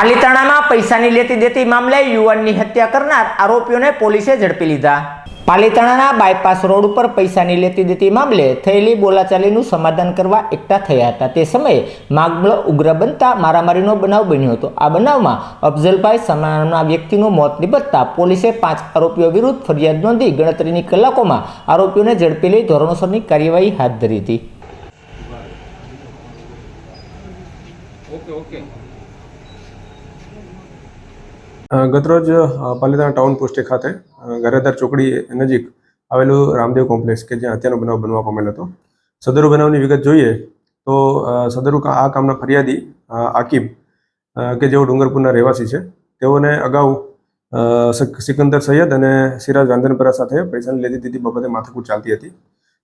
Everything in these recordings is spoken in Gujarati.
પાલીતાણામાં પૈસાની લેતી દેતી મામલે યુવાનની હત્યા કરનાર આરોપીઓને પોલીસે ઝડપી લીધા. પાલીતાણાના બાયપાસ રોડ ઉપર પૈસાની લેતી દેતી મામલે થયેલી બોલાચાલીનું સમાધાન કરવા એકઠા થયા હતા. તે સમયે માગબળ ઉગ્ર બનતા મારામારીનો બનાવ બન્યો હતો. આ બનાવમાં અફઝલભાઈ સમા વ્યક્તિનું મોત નિપજતા પોલીસે પાંચ આરોપીઓ વિરુદ્ધ ફરિયાદ નોંધી ગણતરીની કલાકોમાં આરોપીઓને ઝડપી લઈ ધોરણસરની કાર્યવાહી હાથ ધરી હતી. ઓકે ઓકે ગતરોજ પાલિતાણા ટાઉન પોસ્ટે ખાતે ગરેદાર ચોકડી નજીક આવેલું રામદેવ કોમ્પ્લેક્સ કે જ્યાં હત્યાનો બનાવ બનવા પામેલો હતો. સદરુ બનાવની વિગત જોઈએ તો સદરુ આ કામના ફરિયાદી આકીબ કે જેઓ ડુંગરપુરના રહેવાસી છે, તેઓને અગાઉ સિકંદર સૈયદ અને સિરાજ રાંધનપરા સાથે પૈસાની લેતી દીધી બાબતે માથાકૂટ ચાલતી હતી.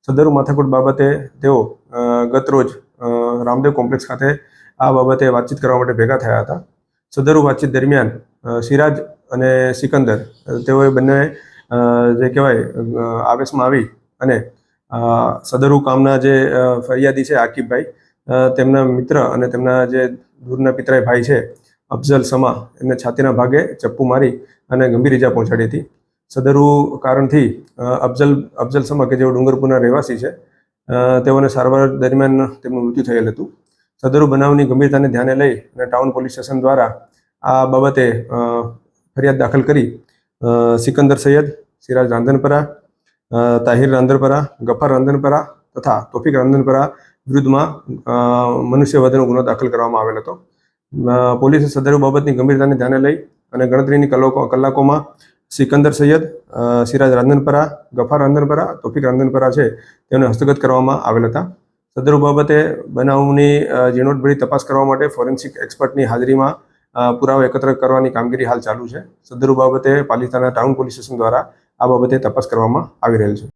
સદરુ માથાકૂટ બાબતે તેઓ ગતરોજ રામદેવ કોમ્પ્લેક્સ ખાતે આ બાબતે વાતચીત કરવા માટે ભેગા થયા હતા. સદરુ વાતચીત દરમિયાન સિરાજ અને સિકંદર તેઓએ બંને જે કહેવાય આવેશમાં આવી અને સદરુ કામના જે ફરિયાદી છે આકીબભાઈ તેમના મિત્ર અને તેમના જે દૂરના પિતરાય ભાઈ છે, અફઝલ સમા, એમને છાતીના ભાગે ચપ્પુ મારી અને ગંભીર ઇજા પહોંચાડી હતી. સદરુ કારણથી અફઝલ અફઝલ સમા કે જેઓ ડુંગરપુરના રહેવાસી છે તેઓને સારવાર દરમિયાન તેમનું મૃત્યુ થયેલ હતું. સદરુ બનાવની ગંભીરતાને ધ્યાને લઈ અને ટાઉન પોલીસ સ્ટેશન દ્વારા આ બાબતે ફરિયાદ દાખલ કરી સિકંદર સૈયદ, સિરાજ રાંધનપરા તાહિર રાંધનપરા, ગફાર રાંધનપરા તથા તોફિક રાંધનપરા વિરુદ્ધમાં મનુષ્ય વધનો ગુનો દાખલ કરવામાં આવેલ હતો. પોલીસે સદરુ બાબતની ગંભીરતાને ધ્યાને લઈ અને ગણતરીની કલાકો, કલાકોમાં સિકંદર સૈયદ સિરાજ રાંધનપરા, ગફાર રાંધનપરા, તોફિક રાંધનપરા છે તેમને હસ્તગત કરવામાં આવેલ હતા. સદરુ બાબતે બનાવની ઝીણવટભરી તપાસ કરવા માટે ફોરેન્સિક એક્સપર્ટની હાજરીમાં પુરાવા એકત્ર કરવાની કામગીરી હાલ ચાલુ છે. સદરૂ બાબતે પાલિતાણા ટાઉન પોલીસ સ્ટેશન દ્વારા આ બાબતે તપાસ કરવામાં આવી રહેલ છે.